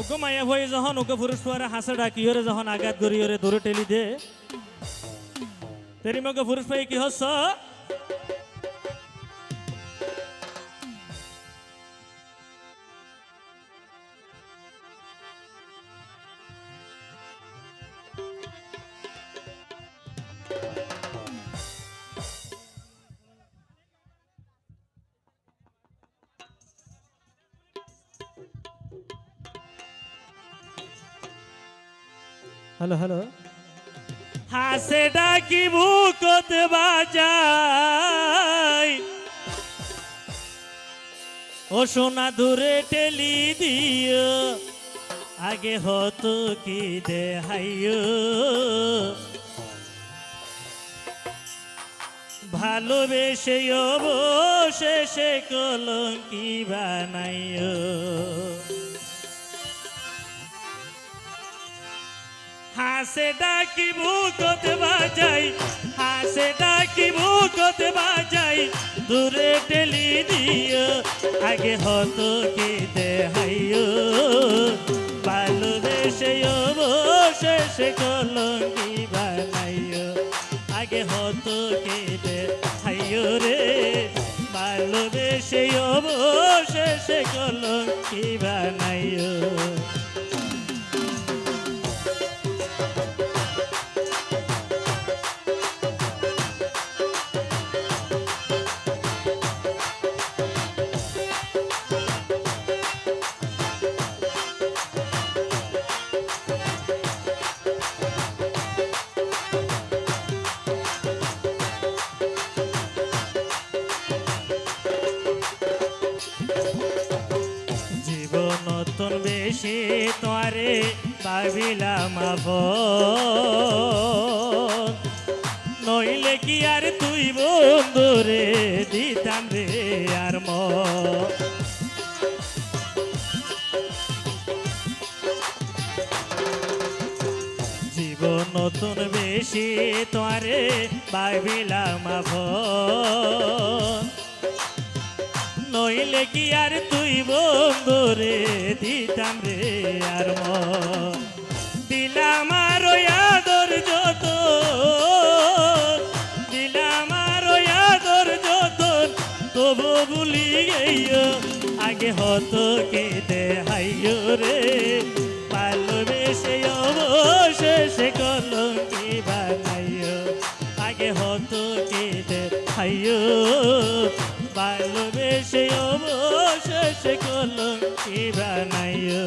ওকে মায়া হয়ে যখন ওকে পুরুষ পারে হাসে ডাকি হরে যখন আঘাত করি হরে দূরে টেলি দে। তেরি মগে পুরুষ পাই কি হস? Hello hello. হাসে ডাকি বুকত বাজাই। ও সোনা দূরে টেলি দিও, আগে হতো কি দেহাইও। ভালোবেসে অবশেষে কলঙ্কি বানাইও। হাসে ডাকি বুকতে বাজাই? হাসে ডাকি বুকতে বাজাই? দূরে টেলি দিও, আগে হতো কি দেহাইও। ভালোবেসে অবশেষে কলঙ্কি বানাইও, আগে হতো কি দেহাইও রে। ভালোবেসে অবশেষে কলঙ্কি বানাইও। নতুন বেশি তোরে ভাবিলাম আব। নইলে কি আর তুই বন্ধুরে দিতাম রে আর ম। নতুন বেশি তোরে ভাবিলাম আব। নইলে কি আর তুই বন্ধুরে দিতাম রে আর ম দিলাম আর আদর যত। দিলাম আর আদর যত। তবু ভুলি গেইও আগে হতো কে দেহাইও রে? ভালোবেসে অবশেষে কলঙ্কি বানাইও আগে হতো কে দেহাইও কলঙ্কি বানাইও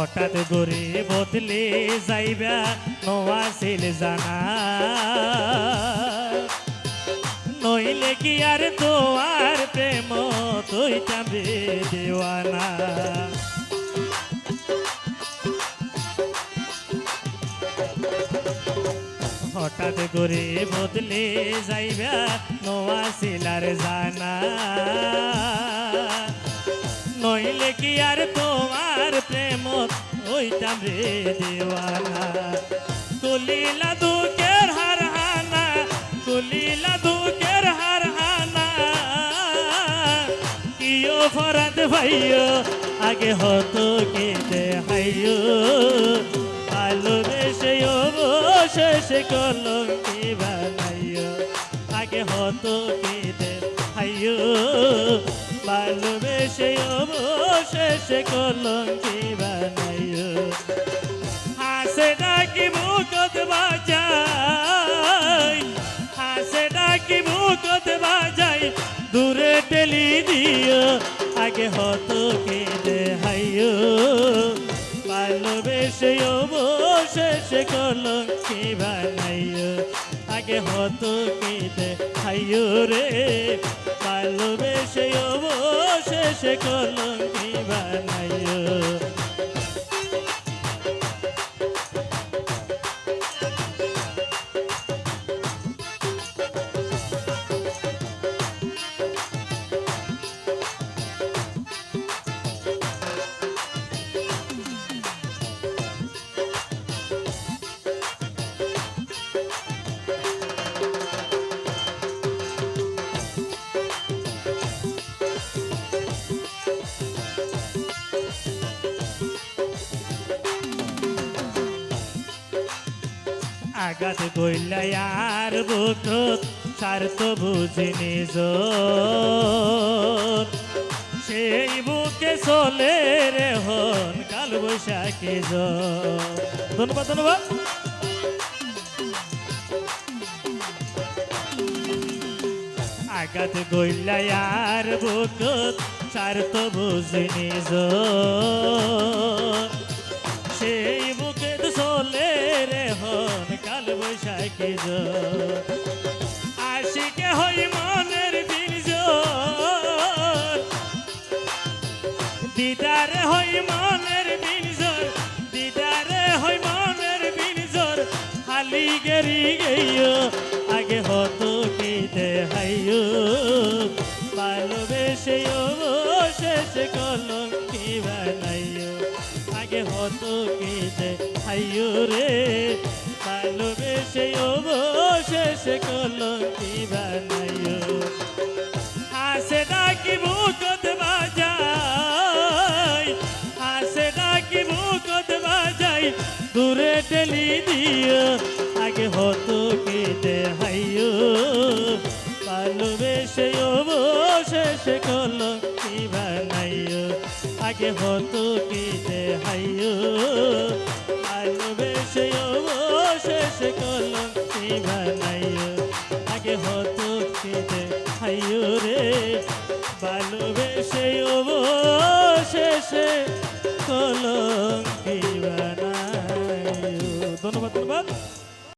হঠাৎ গরে বদলে যাইবা নোয়াছিল জানা। নইলে কি আর তোয়ার প্রেম তুই চাবে দেওয়ানা হঠাৎ করে বদলে যাইবা নোয়াছিলার জানা। নইলে কি আর তোমার প্রেম? ওইটাম রে দেওয়ানা। কলিলা দুঃখের হার হানা কলিলা দুঃখের হার হানা কিও ফরাদ ভাইও আগে হতো কে দেহাইও ভালোবেসে অবশেষে কলঙ্কি বানাইও আগে হতো কে দেহাইও ভালোবেসে অবশেষে কলঙ্কি বানাইও। হাসে ডাকি মুখত বাজাই, হাসে ডাকি মুখত বাজাই, দূরে টেলি দিও, আগে হতো কে দেহাইও। ভালোবেসে অবশেষে কলঙ্কি বানাইও। আগে হতো কেটে। দেহাইও রে ভালোবেসে অবশেষে কলঙ্কি বানাইও আঘাত গইলাই আর বুকত স্বার্থ বুঝি নিজ সেই বুকে চলে রে হন কাল বৈশাখী। ধন্যবাদ ধন্যবাদ। আঘাত গইলাই আর বুকত স্বার্থ বুঝি নিজ বৈশাখী। আশিকে হই মনের বিনজর দিদারে হই মনের বিনজর দিদারে হই মনের বিনজর হালি গেরি গেইও আগে হতো কি দেহাইও ভালোবেসে শেষ কলম কি বানাইও আগে হতো কি দেহাইও রে। ভালোবেসে শেষ কলম কি বানাইও। হাসে ডাকি বুকত বাজাই হাসে ডাকি বুকত বাজাই, দূরে টেলি দিও, আগে হতো কি দেহাইও ভালোবেসে অবশেষ কি বানাইও, আগে হতো কি দেহাইও ভালোবেসে অবশেষ কল কলম বানাইও